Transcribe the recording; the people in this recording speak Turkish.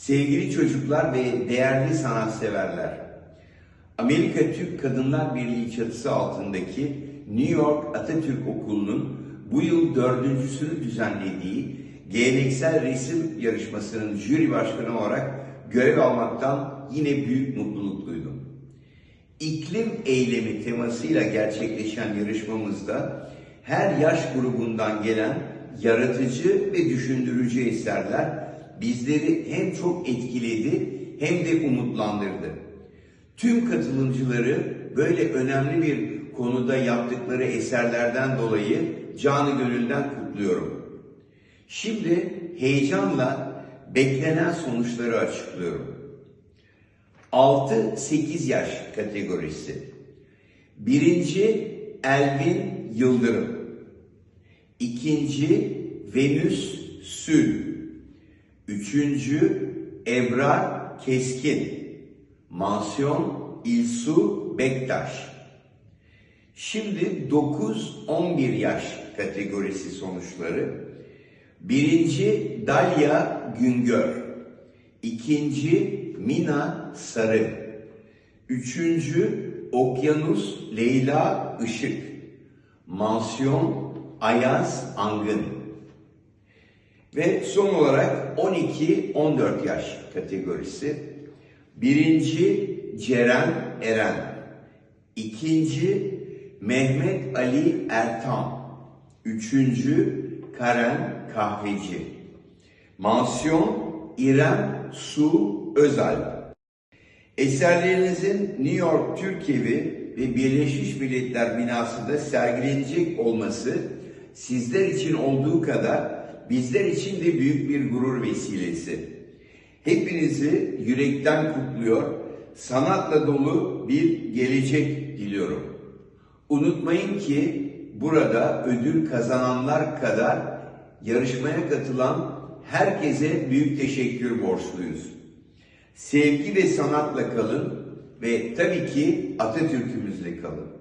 Sevgili çocuklar ve değerli sanatseverler, Amerika Türk Kadınlar Birliği çatısı altındaki New York Atatürk Okulu'nun bu yıl dördüncüsünü düzenlediği geleneksel resim yarışmasının jüri başkanı olarak görev almaktan yine büyük mutluluk duydum. İklim eylemi temasıyla gerçekleşen yarışmamızda her yaş grubundan gelen yaratıcı ve düşündürücü eserler bizleri hem çok etkiledi hem de umutlandırdı. Tüm katılımcıları böyle önemli bir konuda yaptıkları eserlerden dolayı canı gönülden kutluyorum. Şimdi heyecanla beklenen sonuçları açıklıyorum. 6-8 yaş kategorisi. Birinci Elvin Yıldırım. İkinci Venüs Sül. Üçüncü Ebrar Keskin. Mansiyon İlsu Bektaş. Şimdi 9-11 yaş kategorisi sonuçları. Birinci Dalya Güngör. İkinci Mina Sarı. Üçüncü Okyanus Leyla Işık. Mansiyon Ayaz Angın. Ve son olarak 12-14 yaş kategorisi. Birinci Ceren Eren. İkinci Mehmet Ali Ertam. Üçüncü Karen Kahveci. Mansiyon İrem Su Özal. Eserlerinizin New York Türk Evi ve Birleşmiş Milletler binasında sergilenecek olması sizler için olduğu kadar bizler için de büyük bir gurur vesilesi. Hepinizi yürekten kutluyor, sanatla dolu bir gelecek diliyorum. Unutmayın ki burada ödül kazananlar kadar yarışmaya katılan herkese büyük teşekkür borçluyuz. Sevgi ve sanatla kalın ve tabii ki Atatürk'ümüzle kalın.